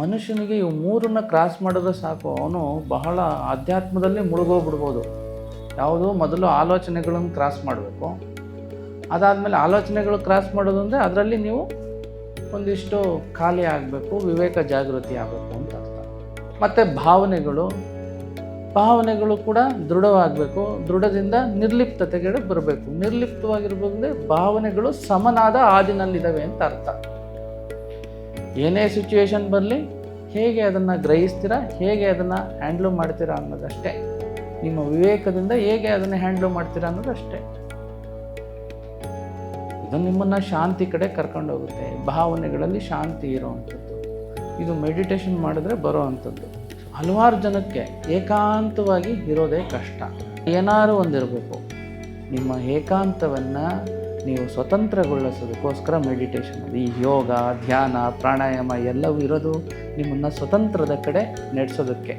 ಮನುಷ್ಯನಿಗೆ ಇವು ಮೂರನ್ನ ಕ್ರಾಸ್ ಮಾಡಿದ್ರೆ ಸಾಕು, ಅವನು ಬಹಳ ಆಧ್ಯಾತ್ಮದಲ್ಲಿ ಮುಳುಗೋಗ್ಬಿಡ್ಬೋದು. ಯಾವುದು ಮೊದಲು ಆಲೋಚನೆಗಳನ್ನು ಕ್ರಾಸ್ ಮಾಡಬೇಕು. ಅದಾದಮೇಲೆ ಆಲೋಚನೆಗಳು ಕ್ರಾಸ್ ಮಾಡೋದು ಅಂದರೆ ಅದರಲ್ಲಿ ನೀವು ಒಂದಿಷ್ಟು ಖಾಲಿ ಆಗಬೇಕು, ವಿವೇಕ ಜಾಗೃತಿ ಆಗಬೇಕು ಅಂತ ಅರ್ಥ. ಮತ್ತು ಭಾವನೆಗಳು ಭಾವನೆಗಳು ಕೂಡ ದೃಢವಾಗಬೇಕು, ದೃಢದಿಂದ ನಿರ್ಲಿಪ್ತತೆಗೆ ಬರಬೇಕು. ನಿರ್ಲಿಪ್ತವಾಗಿರ್ಬೋದು ಭಾವನೆಗಳು ಸಮನಾದ ಹಾದಿನಲ್ಲಿದ್ದಾವೆ ಅಂತ ಅರ್ಥ. ಏನೇ ಸಿಚುವೇಶನ್ ಬರಲಿ, ಹೇಗೆ ಅದನ್ನು ಗ್ರಹಿಸ್ತೀರಾ, ಹೇಗೆ ಅದನ್ನು ಹ್ಯಾಂಡ್ಲು ಮಾಡ್ತೀರಾ ಅನ್ನೋದಷ್ಟೇ. ನಿಮ್ಮ ವಿವೇಕದಿಂದ ಹೇಗೆ ಅದನ್ನು ಹ್ಯಾಂಡ್ಲು ಮಾಡ್ತೀರಾ ಅನ್ನೋದಷ್ಟೇ. ಇದು ನಿಮ್ಮನ್ನು ಶಾಂತಿ ಕಡೆ ಕರ್ಕೊಂಡು ಹೋಗುತ್ತೆ ಭಾವನೆಗಳಲ್ಲಿ ಶಾಂತಿ ಇರೋವಂಥದ್ದು ಇದು ಮೆಡಿಟೇಷನ್ ಮಾಡಿದ್ರೆ ಬರೋ ಅಂಥದ್ದು. ಹಲವಾರು ಜನಕ್ಕೆ ಏಕಾಂತವಾಗಿ ಇರೋದೇ ಕಷ್ಟ. ಏನಾದ್ರೂ ಒಂದಿರಬೇಕು. ನಿಮ್ಮ ಏಕಾಂತವನ್ನು ನೀವು ಸ್ವತಂತ್ರಗೊಳಿಸೋದಕ್ಕೋಸ್ಕರ ಮೆಡಿಟೇಷನ್ ಈ ಯೋಗ ಧ್ಯಾನ ಪ್ರಾಣಾಯಾಮ ಎಲ್ಲವೂ ಇರೋದು ನಿಮ್ಮನ್ನು ಸ್ವತಂತ್ರದ ಕಡೆ ನಡೆಸೋದಕ್ಕೆ.